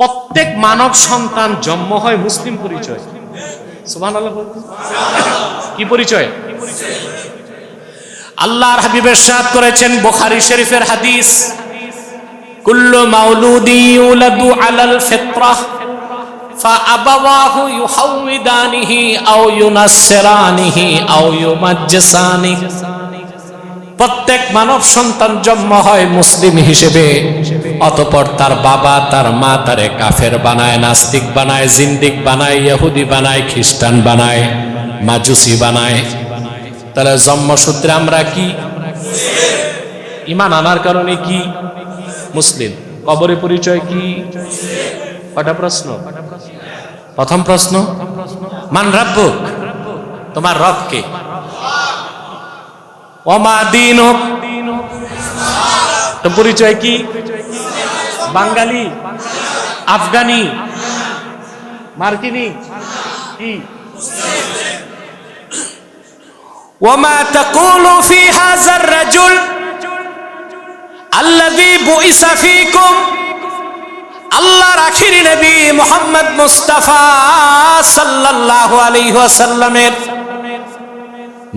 প্রত্যেক মানব সন্তান জন্ম হয় মুসলিম পরিচয় সুবহান কি পরিচয় আল্লাহর হাবিবের সাথ করেছেন বুখারী শরীফের হাদিস কুল্লু মাউলুদি ইউলাদু আলাল ফিতরাহ فأبواه يحودانه أو ينصرانه أو يمجسانه প্রত্যেক মানব সন্তান জন্ম হয় মুসলিম হিসেবে। অতপর তার বাবা, তার মা তারে কাফের বানায়, নাস্তিক বানায়, জিন্দিক বানায়, ইহুদি বানায়, খ্রিস্টান বানায়, মাজুসি বানায়। তাহলে জন্মসূত্রে আমরা কি? ইমান আনার কারণে কি? মুসলিম। কবরে পরিচয় কি? কটা প্রশ্ন? প্রথম প্রশ্ন, মান রাব্বুক? তোমার রব কে অমা দিন হোক তো পরিচয় কি বাঙালি আফগানি মার্কিনি কি وما تقول في هذا الرجل الذي بؤس فيكم আল্লাহর আখিরি নবী মোহাম্মদ মুস্তাফা সাল্লাল্লাহু আলাইহি ওয়াসাল্লামের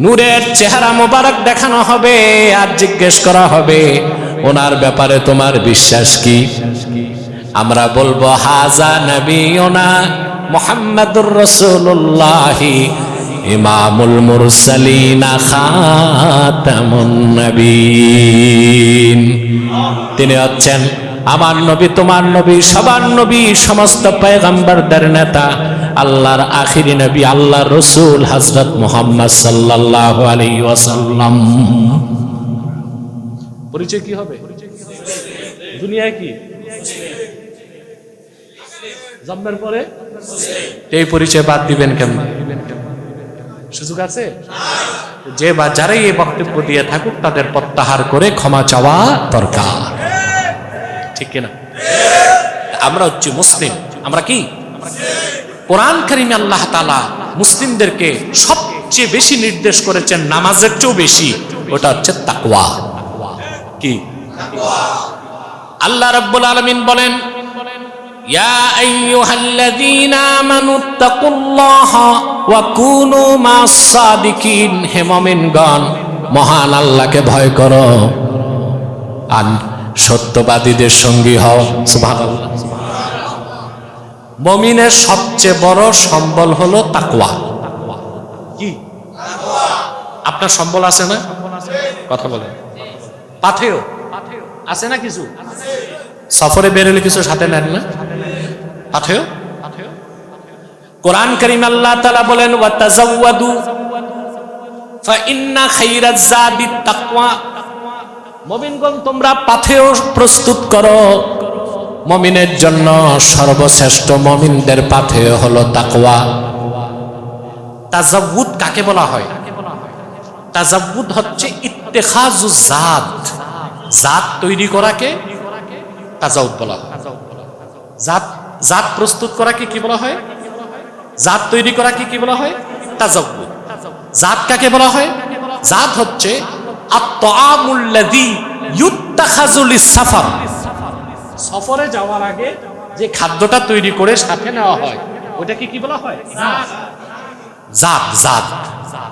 নূরের চেহারা মোবারক দেখানো হবে আর জিজ্ঞেস করা হবে, ওনার ব্যাপারে তোমার বিশ্বাস কি? আমরা বলব, হাজা নবী ওনা মোহাম্মদুর রসুল্লাহ ইমামুল মুরসালিনা খাতামুন নবীন। তিনি হচ্ছেন আমার নবী, তোমার নবী, সবার নবী, সমস্ত পয়গম্বরদের নেতা। আল্লাহর আখিরি নবী আল্লাহ রসুল হজরত মোহাম্মদ সাল্লাহ আলী ওয়াসাল্লাম। পরিচয় কি হবে? দুনিয়ায় কি? জন্মের পরে? এই পরিচয় বাদ দিবেন কেন? সুযোগ আছে? যে বা যারাই এই বক্তব্য দিয়ে থাকুক তাদের প্রত্যাহার করে ক্ষমা চাওয়া দরকার। ঠিক কিনা? আমরা হচ্ছে মুসলিম। আমরা কি? কোরআন করিমে আল্লাহ তালা মুসলিমদেরকে সবচেয়ে বেশি নির্দেশ করেছেন নামাজের চেয়েও বেশি, ওটা হচ্ছে তাকওয়া। কি? আল্লাহ রাব্বুল আলামিন বলেন, ইয়া হে মহান ভয় আর সত্যবাদীদের সঙ্গী সুবহানাল্লাহ। মমিনের সবচেয়ে বড় সম্বল হলো তাকওয়া। কি? আপনার সম্বল আছে না? কথা বলেন। পাথেও আছে না কিছু? সফরে বেরোলে কিছু সাথে নেন না? পাথেও কোরআন করিম আল্লাহ তাআলা বলেন ওয়া তাজাওয়াদু ফা ইন্না খাইরাজ জাদিত তাকওয়া। মুমিনগণ, তোমরা পাথেও প্রস্তুত করো। মমিনের জন্য সর্বশ্রেষ্ঠ মমিনদের পাথে হলো তাকওয়া। তাজাবুদ কাকে বলা হয়? তাজাবুদ হচ্ছে ইত্তেখাজু জাত। জাত তৈরি করাকে তাজাউদ বলা হয়। জাত জাত প্রস্তুত করাকে কি বলা হয়? জাত তৈরি করাকে কি বলা হয়? তাজাবুদ। জাত কাকে বলা হয়? জাত হচ্ছে আত্মামুল্লাযী ইউত্তাখাজুল সাফার সফরে যাওয়ার আগে যে খাদ্যটা তৈরি করে সাথে নেওয়া হয় ওটাকে কি বলা হয়? জাত। জাত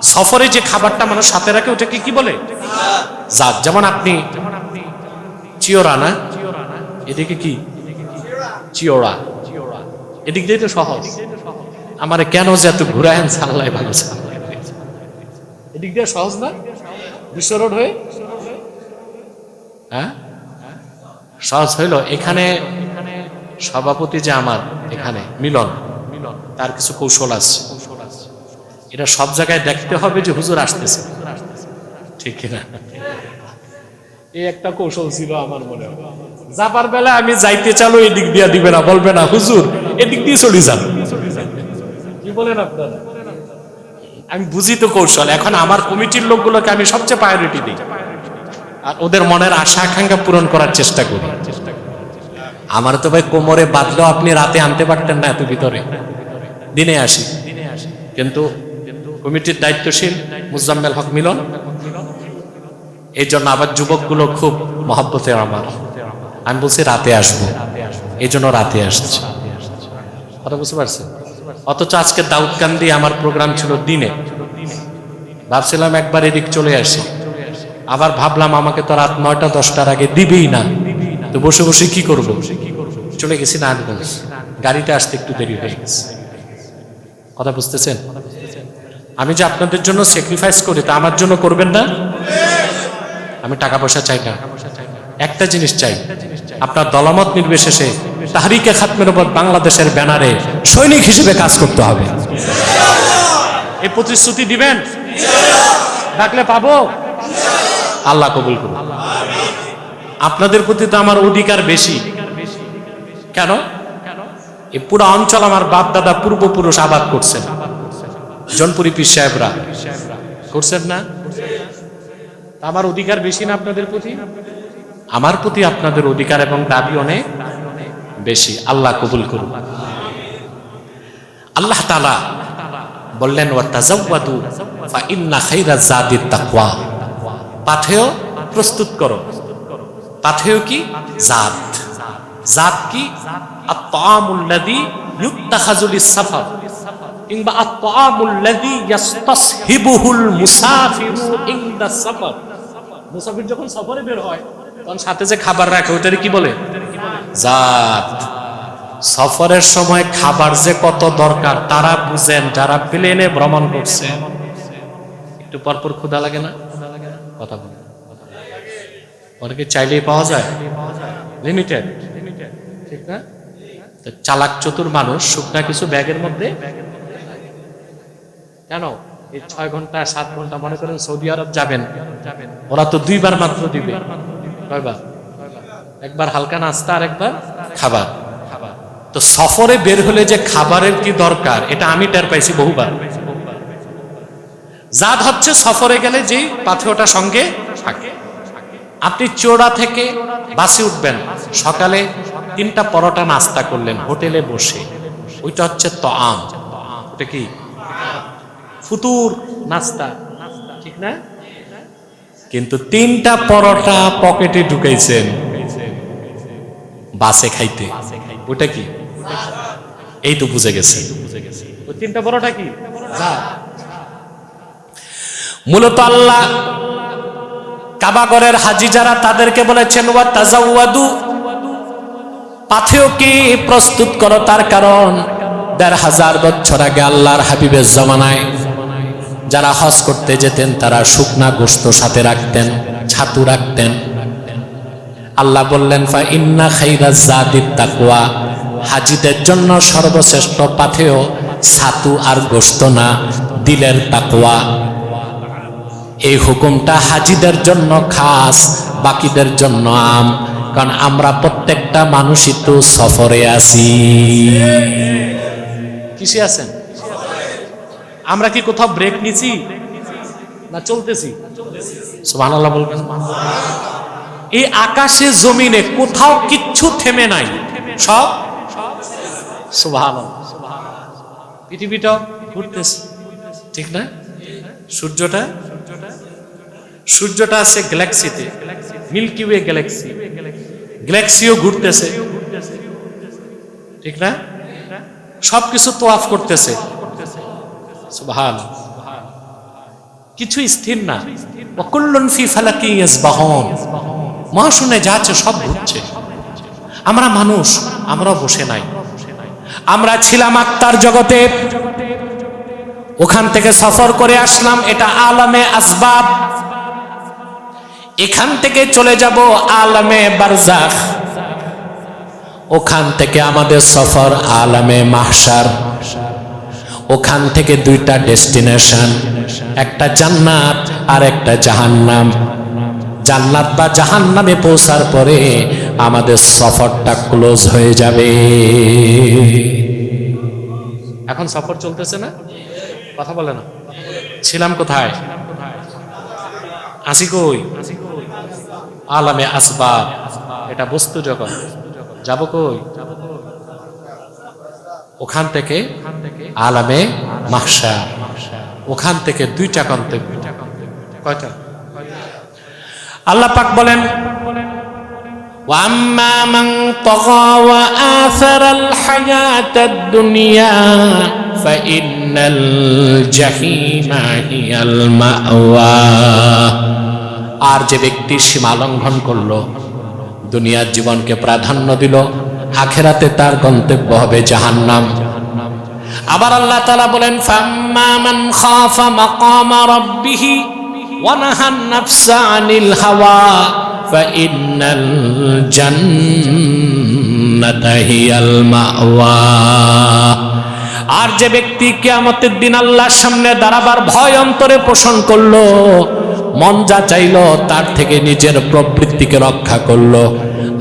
সফরে যে খাবারটা মানুষ সাথে রাখে ওটাকে কি বলে? জাত। যেমন আপনি চিওরা না? এদিকে কি? চিওরা। এদিক দিয়ে তো সহজ। আমার কেন যে এত ঘুরায়েন সাল্লাই ভালো এদিক দিয়ে সহজ না? বিশ্ব রোড হয়ে? হ্যাঁ? সহজ হইল, এখানে সভাপতি যে আমার, এখানে, মিলন, তার কিছু কৌশল আছে। এটা সব জায়গায় দেখতে হবে যে হুজুর আসতেছে। ঠিক কিনা? এই একটা কৌশল ছিল আমার মনে হয়। যাবার বেলা আমি যাইতে চালো, এদিক দিয়া দিবে না, বলবে না, হুজুর, এদিক দিয়ে চলে যান। কি বলেন আপনারা? আমি বুঝি তো কৌশল, এখন আমার কমিটির লোকগুলোকে আমি সবচেয়ে প্রায়োরিটি দিই। আর ওদের মনের আশা আকাঙ্ক্ষা পূরণ করার চেষ্টা করি। আমার তো ভাই কোমরে বাঁধলেও আপনি রাতে আনতে পারতেন না এত ভিতরে। দিনে আসি। কিন্তু কমিটির দায়িত্বশীল মুজাম্মেল হক মিলন, এই জন্য আবার যুবকগুলো খুব মহাব্বতের আমার। আমি বলছি, রাতে আসব। এই জন্য রাতে আসছে। কথা বুঝতে পারছেন? অথচ আজকে দাউদকান্দি আমার প্রোগ্রাম ছিল দিনে। ভাবছিলাম একবার এদিক চলে আসি। আবার ভাবলাম আমাকে তো রাত নয়টা, দশটার আগে দিবেই না। তো বসে বসে কি করব? চলে গেছি নারায়ণগঞ্জ গাড়িটা আসতে একটু দেরি হয়ে গেছে। কথা বুঝতেছেন? আমি যে আপনাদের জন্য স্যাক্রিফাইস করি, তা আমার জন্য করবেন না? আমি টাকা পয়সা চাই না। একটা জিনিস চাই। আপনার দলমত নির্বিশেষে তাহারিকে খাতমের উপর বাংলাদেশের ব্যানারে সৈনিক হিসেবে কাজ করতে হবে। এই প্রতিশ্রুতি দিবেন? ডাকলে পাবো? আল্লাহ কবুল করুন। আপনাদের প্রতি তো আমার অধিকার বেশি। কেন? এই পুরো অঞ্চল আমার বাপ দাদা পূর্বপুরুষ আবাদ করছেন। জনপুরি পীর সাহেবরা। করছেন না? আমার অধিকার বেশি না আপনাদের প্রতি? আমার প্রতি আপনাদের অধিকার এবং দাবি অনেক বেশি। আল্লাহ কবুল করুন। আল্লাহ তালা বললেন, ওয়া তাজাওয়াদু, ফা ইন্না খাইরা জাদিত তাকওয়া। পাথেয় প্রস্তুত করো। পাথেয় কি? জাত। জাত কি? আত্তামুল্লাযী ইউত্তাখাযু লিস-সাফার কিংবা আত্তামুল্লাযী ইয়াস্তাসহিবুহুল মুসাফিরু ইনদা সাফার। মুসাফির যখন সফরে বের হয়, তখন সাথে যে খাবার রাখে, ওইটারে কি বলে? জাত। সফরের সময় খাবার যে কত দরকার, তারা বুঝেন, যারা প্লেনে ভ্রমণ করছে। একটু পরপর ক্ষুধা লাগে না? কথা বলে। অনেকে চাইলেই পাওয়া যায়। লিমিটেড ঠিক না? চালাক চতুর মানুষ, শুকনা কিছু ব্যাগের মধ্যে? কেন? এই ছয় ঘণ্টা, সাত ঘণ্টা মনে করেন সৌদি আরব যাবেন। ওরা তো দুইবার মাত্র দিবে। কয়বার? একবার হালকা নাস্তা আর একবার খাবার। তো সফরে বের হলে যে খাবারের কি দরকার, এটা আমি টের পাইছি বহুবার। জাত হচ্ছে সফরে গেলে যেই পাথেওটা সঙ্গে থাকে। আপনি চোড়া থেকে বাসে উঠবেন। সকালে তিনটা পরোটা নাস্তা করলেন হোটেলে বসে। ওইটা হচ্ছে তো আম ওটা কি? ফুতুর নাস্তা। ঠিক না? কিন্তু তিনটা পরোটা পকেটে ঢুকাইছেন বাসে খাইতে। ওটা কি? এই তো বুঝে গেছে। ওই তিনটা পরোটা কি? মূলত আল্লাহ কাবাগরের হাজি যারা তাদেরকে বলেছেন, ওয়া তাজাওয়াদু পাথেওকে প্রস্তুত করো তার কারণ দেড় হাজার বছর আগে আল্লাহর হাবিবের জমানায় যারা হজ করতে যেতেন, তারা শুকনা গোস্ত সাথে রাখতেন, ছাতু রাখতেন। আল্লাহ বললেন, ফা ইন্না খাইরা জাদিদ তাকওয়া হাজিদের জন্য সর্বশ্রেষ্ঠ পাথেও ছাতু আর গোস্ত না, দিলের তাকওয়া। এই হুকুমটা হাজিদের জন্য খাস, বাকিদের জন্য আম। কারণ আমরা প্রত্যেকটা মানুষই তো সফরে আছি। কিসে আছেন? আমরা কি কোথাও ব্রেক নিছি? না চলতেছি? সুবহানাল্লাহ বলবেন। এই আকাশে, জমিনে কোথাও কিচ্ছু থেমে নাই। সব? সুবহানাল্লাহ। পৃথিবীটা ঘুরতেছে। ঠিক না? সূর্যটা? সূর্যটা আছে গ্যালাক্সিতে মিল্কি ওয়ে গ্যালাক্সি গ্যালাক্সিও ঘুরতেছে। ঠিক না? সবকিছু তোয়াফ করতেছে। সুবহান। কিছু স্থির না। অকুল্লন ফি ফালাকি ইয়াসবাহুন। মহাশূন্যে যা আছে সব ঘুরছে। আমরা মানুষ আমরা বসে নাই। আমরা ছিলাম আত্মার জগতে। ওখান থেকে সফর করে আসলাম, এটা আলামে আসবাব। এখান থেকে চলে যাব আলামে বারজাখ। ওখান থেকে আমাদের সফর আলামে মাহসার ওখান থেকে দুইটা ডেস্টিনেশন, একটা জান্নাত আর একটা জাহান্নাম। জান্নাত বা জাহান্নামে পৌঁছার পরে আমাদের সফরটা ক্লোজ হয়ে যাবে। এখন সফর চলতেছে না? কথা বলে না। ছিলাম কোথায়? আসি কই? আলামে আসবাব এটা বস্তু জগৎ যাব কই ওখান থেকে আলামে মাহসা ওখান থেকে দুইটা গন্তব্য কয়টা আল্লাহ পাক বলেন واما من طغى واثر الحياه الدنيا فان الجحيم هي الماوى আর যে ব্যক্তি সীমা লঙ্ঘন করল, দুনিয়ার জীবনকে প্রাধান্য দিল, আখেরাতে তার গন্তব্য হবে জাহান্নাম। আবার আল্লাহ তালা বলেন ওয়া নাহান আনিল হাওয়া আর যে ব্যক্তি কিয়ামতের দিন আল্লাহর সামনে দাঁড়াবার ভয় অন্তরে পোষণ করল মন যা চাইলো, তার থেকে নিজের প্রবৃত্তিকে রক্ষা করল।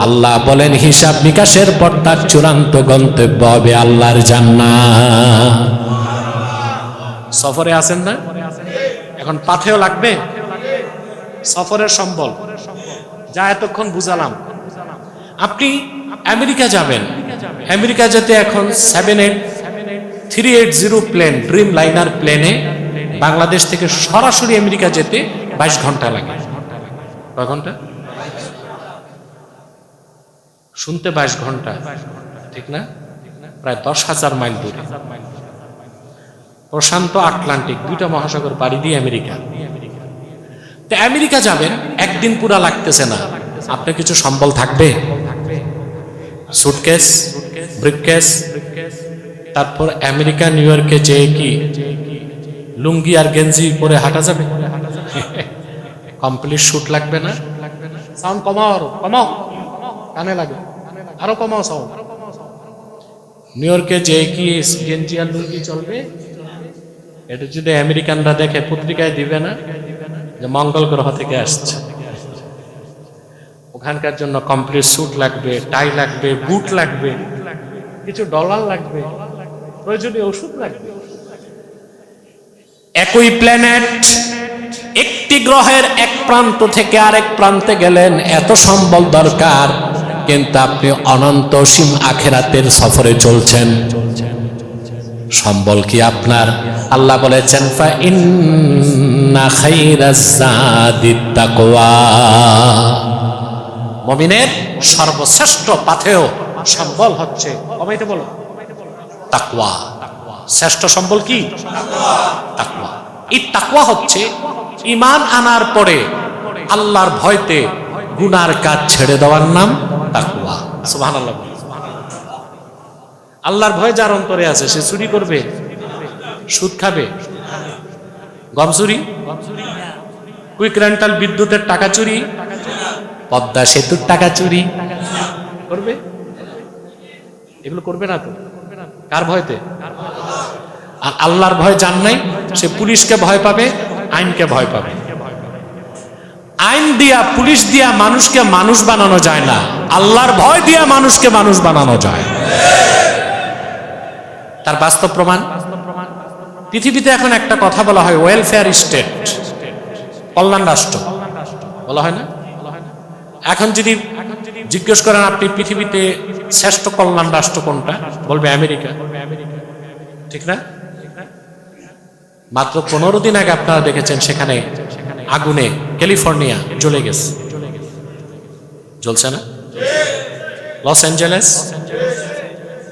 আল্লাহ বলেন, হিসাব নিকাশের পর তার চূড়ান্ত গন্তব্য হবে আল্লাহর জান্নাত। সফরে আছেন না? এখন পাথেও লাগবে? সফরের সম্বল। যা এতক্ষণ বুঝালাম। আপনি আমেরিকা যাবেন। আমেরিকা যেতে এখন seven eight three eight zero plane Dreamliner প্লেনে বাংলাদেশ থেকে সরাসরি আমেরিকা যেতে বাইশ ঘণ্টা লাগে। কয় ঘণ্টা? শুনতে বাইশ ঘণ্টা। ঠিক না? প্রায় দশ হাজার মাইল দূরে। প্রশান্ত আটলান্টিক, দুইটা মহাসাগর পাড়ি দিয়ে আমেরিকা। তো আমেরিকা যাবেন, একদিন পুরা লাগতেছে না। আপনার কিছু সম্বল থাকবে? সুটকেস তারপর আমেরিকা, নিউ ইয়র্কে যেয়ে কি, লুঙ্গি আর গেঞ্জি পরে হাঁটা যাবে? কমপ্লিট শুট লাগবে না? সাউন্ড কমাও আরও কমাও। কানে লাগে। আরও কমাও সাউন্ড নিউ ইয়র্কে যে কি গেঞ্জি আর লুঙ্গি চলবে এটা যদি আমেরিকানরা দেখে পত্রিকায় দিবে না যে মঙ্গল গ্রহ থেকে আসছে। ওখানকার জন্য কমপ্লিট স্যুট লাগবে টাই লাগবে বুট লাগবে কিছু ডলার লাগবে প্রয়োজনীয় ওষুধ লাগবে। একই প্ল্যানেট একটি গ্রহের এক প্রান্ত থেকে আরেক প্রান্তে গেলেন, এত সম্বল দরকার। কিন্তু আপনি অনন্ত সীম আখেরাতের সফরে চলছেন। সম্বল কি আপনার? আল্লাহ বলেছেন তাকওয়া। মুমিনের সর্বশ্রেষ্ঠ পাথেয় সম্বল হচ্ছে কমাইতে বলো। শ্রেষ্ঠ সম্বল কি? তাকওয়া। এই তাকওয়া হচ্ছে ইমান আনার পরে আল্লাহর ভয়তে গুনার কাজ ছেড়ে দেওয়ার নাম বলুন। আল্লাহর ভয় যার অন্তরে আছে, সে চুরি করবে? সুদ খাবে? গম চুরি কুইক রেন্টাল বিদ্যুতের টাকা চুরি? পদ্মা সেতুর টাকা চুরি? করবে? এগুলো করবে না তো? কার ভয়তে? আর আল্লাহর ভয় জান নাই, সে পুলিশকে ভয় পাবে আইনকে ভয় পাবে। আইন দিয়া, পুলিশ দিয়া মানুষকে মানুষ বানানো যায় না। আল্লাহর ভয় দিয়া মানুষকে মানুষ বানানো যায়। তার বাস্তব প্রমাণ? পৃথিবীতে এখন একটা কথা বলা হয় ওয়েলফেয়ার স্টেট কল্যাণ রাষ্ট্র। বলা হয় না? এখন যদি জিজ্ঞেস করেন, আপনি পৃথিবীতে শ্রেষ্ঠ কল্যাণ রাষ্ট্র কোনটা? বলবে আমেরিকা। ঠিক না? মাত্র পনেরো দিন আগে আপনারা দেখেছেন সেখানে আগুনে ক্যালিফোর্নিয়া জ্বলে গেছে। জ্বলছে না? Los Angeles?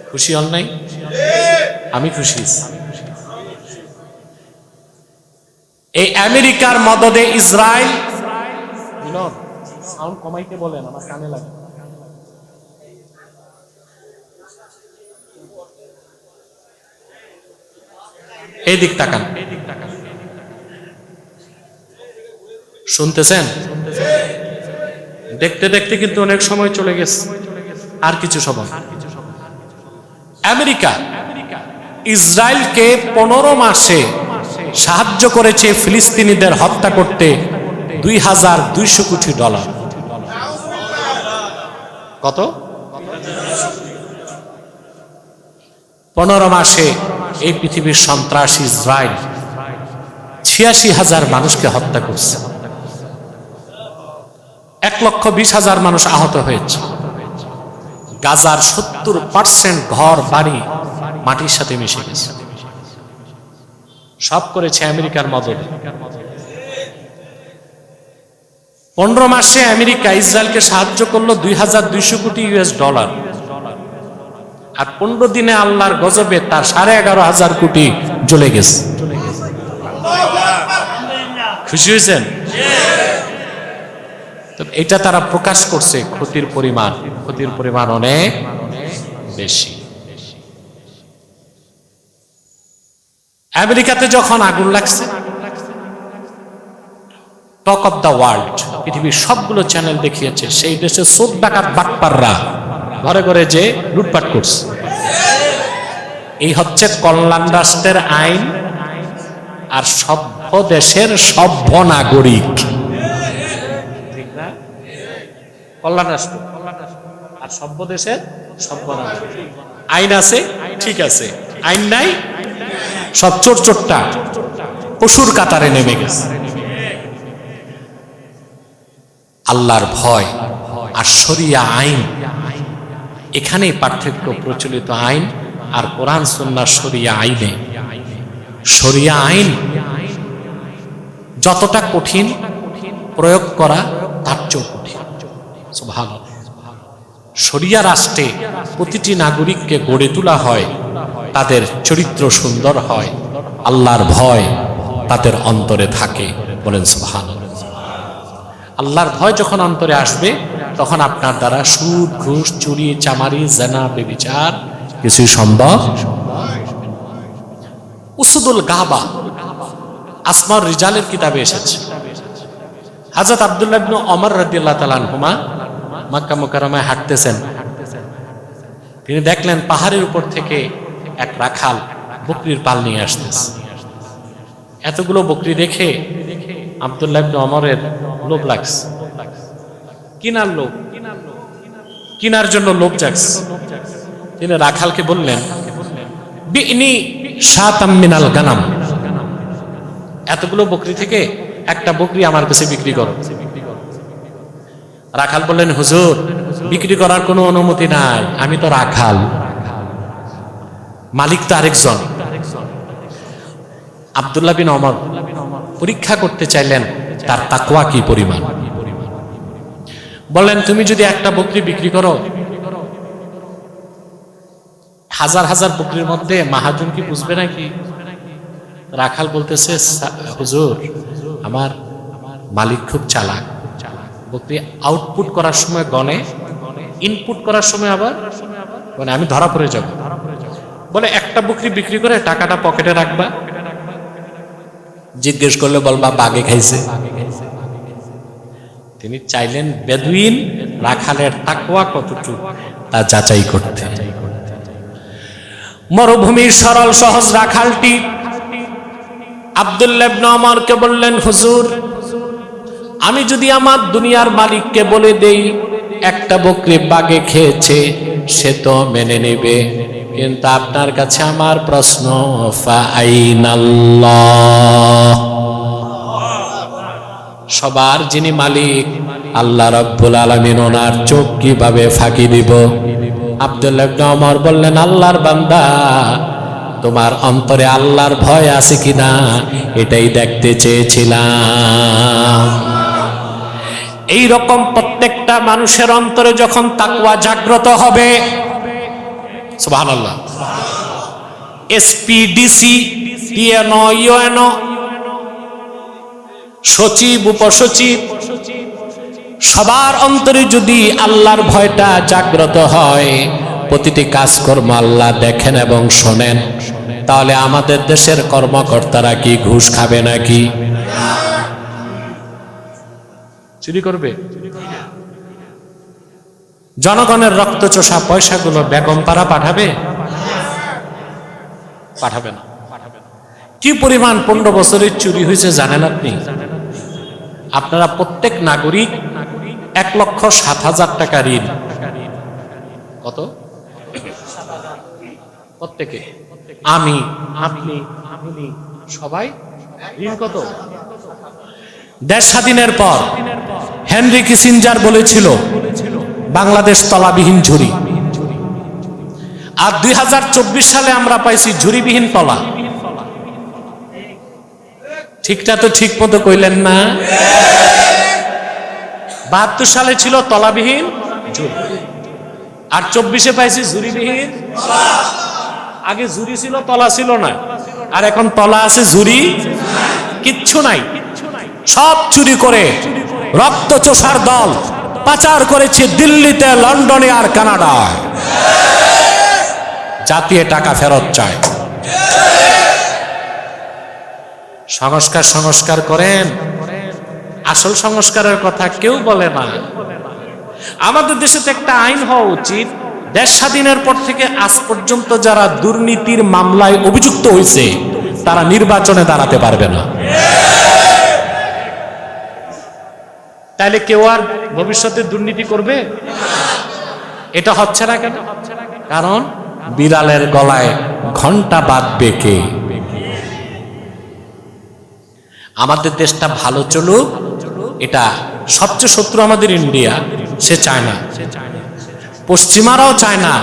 খুশি হন নাই? আমি খুশি। এই আমেরিকার মদদে ইসরায়েল সাউন্ড কমাইতে বলেন, আমার কানে লাগে। এই দিক তাকান। শুনতেছেন? দেখতে দেখতে কিন্তু অনেক সময় চলে গেছে। আর কিছু সময়। আমেরিকা ইসরায়েলকে পনেরো মাসে সাহায্য করেছে ফিলিস্তিনিদের হত্যা করতে দুই হাজার দুইশো কোটি ডলার। কত? পনেরো মাসে এই পৃথিবীর সন্ত্রাস ইসরায়েল ছিয়াশি হাজার মানুষকে হত্যা করছে। এক লক্ষ বিশ হাজার মানুষ আহত হয়েছে। গাজার সত্তর পার্সেন্ট ঘর, বাড়ি মাটির সাথে মিশে গেছে। সব করেছে আমেরিকার মদতে পনেরো মাসে আমেরিকা ইসরায়েলকে সাহায্য করল দুই হাজার দুইশো কোটি ইউএস ডলার। আর পনেরো দিনে আল্লাহর গজবে তার সাড়ে এগারো হাজার কোটি জ্বলে গেছে। খুশি হয়েছেন? এটা তারা প্রকাশ করছে, ক্ষতির পরিমাণ। ক্ষতির পরিমাণ অনেক বেশি। আমেরিকাতে যখন আগুন লাগছে টক অফ দ্য ওয়ার্ল্ড পৃথিবীর সবগুলো চ্যানেল দেখিয়েছে, সেই দেশে সোদ ডাকাত বাটপাররা ঘরে ঘরে যে লুটপাট করছে। এই হচ্ছে কল্যাণ রাষ্ট্রের আইন আর সভ্য দেশের সভ্য নাগরিক। কল্যাণ রাষ্ট্র। আর সভ্য দেশের সভ্য নাগরিক। আইন আছে? ঠিক আছে। আইন নাই? সব চোর চোরটা। পশুর কাতারে নেমে গেছে। আল্লাহর ভয় আর শরিয়া আইন এখানেই পার্থক্য প্রচলিত আইন আর কোরআন সন্ন্যার শরিয়া আইনে। শরিয়া আইন যতটা কঠিন প্রয়োগ করা, তার চেয়েও কঠিন। ভালো শরিয়া রাষ্ট্রে প্রতিটি নাগরিককে গড়ে তোলা হয়, তাদের চরিত্র সুন্দর হয়, আল্লাহর ভয় তাদের অন্তরে থাকে বলেন সুবহান আল্লাহর ভয় যখন অন্তরে আসবে তখন আপনার দ্বারা সুদ, ঘুষ, চুরি, চামারি, জেনা, বেবিচার কিছুই সম্ভব? উসুদুল গাবা আসমার রিজালের কিতাবে এসেছে। হাজরত আব্দুল্লাহ ইবনে ওমর রাদিয়াল্লাহু তাআলা আনহুমা মক্কা মুকাররমায় হাঁটতেছেন। তিনি দেখলেন পাহাড়ের উপর থেকে এক রাখাল বকরির পাল নিয়ে আসতেছে। এতগুলো বকরি দেখে আব্দুল্লাহ ইবনে ওমরের লোভ লাগছে। কিনার কিনার জন্য তিনি রাখালকে বললেন, বিনি সাতাম মিনাল গানাম। এতগুলো বকরি থেকে একটা বকরি আমার কাছে বিক্রি করো। রাখাল বললেন, হুজুর, বিক্রি করার কোনো অনুমতি নাই। আমি তো রাখাল। মালিক তো আরেকজন। আবদুল্লাহ বিন অমর পরীক্ষা করতে চাইলেন, তার তাকওয়া কি পরিমাণ? বললেন তুমি যদি একটা বকরি বিক্রি করো, হাজার হাজার বকরির মধ্যে মাহাজন কি বুঝবে নাকি? রাখাল বলতেছে হুজুর, আমার মালিক খুব চালাক। বকরি আউটপুট করার সময় গনে ইনপুট করার সময় আবার মানে আমি ধরা পড়ে যাব। বলে, একটা বকরি বিক্রি করে টাকাটা পকেটে রাখবা। জিজ্ঞেস করলে বলবা বাগে খাইছে। তিনি চাইলেন বেদুইন রাখালের তাকওয়া কতটুকু তা যাচাই করতে। মরুভূমির সরল সহজ রাখালটি ওমরকে বললেন, হুজুর, আমি যদি আমার দুনিয়ার মালিককে বলে দেই, একটা বকরি বাগে খেয়েছে, সে তো মেনে নেবে। কিন্তু আপনার কাছে আমার প্রশ্ন, ফাআইনাল্লাহ? সবার যিনি মালিক, আল্লাহ রব্বুল আলমিন ওনার চোখ কীভাবে ফাঁকি দিব? আব্দুল্লাহ ওমর বললেন, আল্লাহর বান্দা, তোমার অন্তরে আল্লাহর ভয় আছে কিনা? এটাই দেখতে চেয়েছিলাম। এই রকম প্রত্যেকটা মানুষের অন্তরে যখন তাকওয়া জাগ্রত হবে, সুবহানাল্লাহ। এসপিডিসি টিএনও ইউএনও সচিব উপসচিব। সবার অন্তরে যদি আল্লাহর ভয়টা জাগ্রত হয় প্রতিটি কাজকর্ম আল্লাহ দেখেন এবং শোনেন। তাহলে আমাদের দেশের কর্মকর্তারা কি ঘুষ খাবে নাকি? চুরি করবে? জনগণের রক্তচোষা পয়সাগুলো বেগম পাড়া পাঠাবে? পাঠাবে না। কি পরিমাণ পনেরো বছরের চুরি হয়েছে জানেন আপনি? আপনারা প্রত্যেক নাগরিক এক লক্ষ সাত হাজার টাকা ঋণ। কত? প্রত্যেকে? আমি, আপনি আপনি সবাই? ঋণ কত? দেশ স্বাধীনের পর হেনরি কিসিঞ্জার বলেছিল, বাংলাদেশ তলাবিহীন ঝুরি আর দুই হাজার চব্বিশ সালে আমরা পাইছি ঝুরিবিহীন তলা। ঠিকটা তো ঠিক মতো কইলেন না? বাহাত্তর সালে ছিল তলাবিহীন আর চব্বিশে পাইছি জুরিবিহীন। আগে জুরি ছিল, তলা ছিল না। আর এখন তলা আছে জুরি? কিচ্ছু নাই। সব চুরি করে রক্ত চোষার দল পাচার করেছে দিল্লিতে, লন্ডনে আর কানাডায়। জাতীয় টাকা ফেরত চায়। সংস্কার সংস্কার করেন। আসল সংস্কারের কথা কেউ বলে না। আমাদের দেশে তো একটা আইন হওয়া উচিত। দেশ স্বাধীনের পর থেকে আজ পর্যন্ত যারা দুর্নীতির মামলায় অভিযুক্ত হয়েছে, তারা নির্বাচনে দাঁড়াতে পারবে না। তাহলে কেউ আর ভবিষ্যতে দুর্নীতি করবে? এটা হচ্ছে না কেন? কারণ বিড়ালের গলায় ঘণ্টা বাঁধবে কে? আমাদের দেশটা ভালো চলুক, এটা সবচেয়ে শত্রু আমাদের ইন্ডিয়া, সে চায় না পশ্চিমারাও চায় না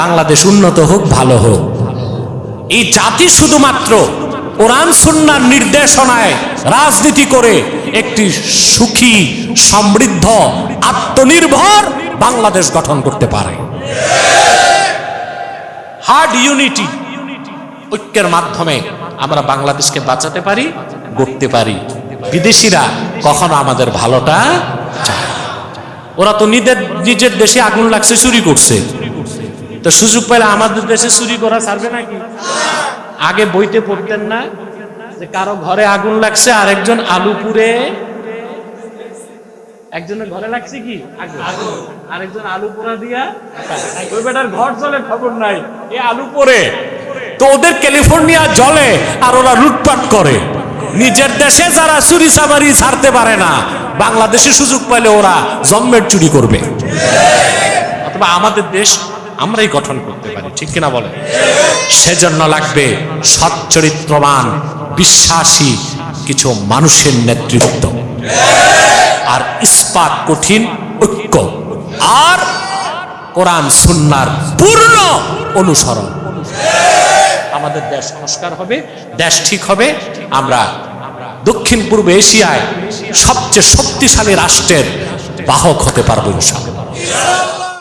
বাংলাদেশ উন্নত হোক, ভালো হোক। এই জাতি শুধুমাত্র কোরআন, সুন্নার নির্দেশনায় রাজনীতি করে একটি সুখী, সমৃদ্ধ, আত্মনির্ভর বাংলাদেশ গঠন করতে পারে। হার্ড ইউনিটি ঐক্যের মাধ্যমে আমরা বাংলাদেশকে বাঁচাতে পারি। গড়তে পারি। বিদেশিরা কখনো আমাদের ভালোটা ওরা তো নিজের নিজের দেশে আগুন লাগছে, চুরি করছে। তো সুযোগ পাইলে আমাদের দেশে চুরি করা ছাড়বে নাকি? আগে বইতে পড়তেন না যে কারও ঘরে আগুন লাগছে আর একজন আলুপুরে একজনের ঘরে লাগছে কি? আরেকজন আলু পোড়া দিয়া ওই বেটার ঘর চলে, খবর নাই। এ আলু পোড়ে তো ওদের ক্যালিফোর্নিয়া জলে আর ওরা লুটপাট করে। নিজের দেশে যারা চুরি চামারি ছাড়তে পারে না, বাংলাদেশে সুযোগ পাইলে ওরা জন্মের চুরি করবে। অথবা আমাদের দেশ আমরাই গঠন করতে পারি, ঠিক কিনা বলে সেজন্য লাগবে সচ্চরিত্রবান, বিশ্বাসী কিছু মানুষের নেতৃত্ব। আর ইস্পাত কঠিন ঐক্য আর কোরআন সুন্নার পূর্ণ অনুসরণ। আমাদের দেশ সংস্কার হবে, দেশ ঠিক হবে। আমরা দক্ষিণ পূর্ব এশিয়ায় সবচেয়ে শক্তিশালী রাষ্ট্রের বাহক হতে পারব ইনশাআল্লাহ।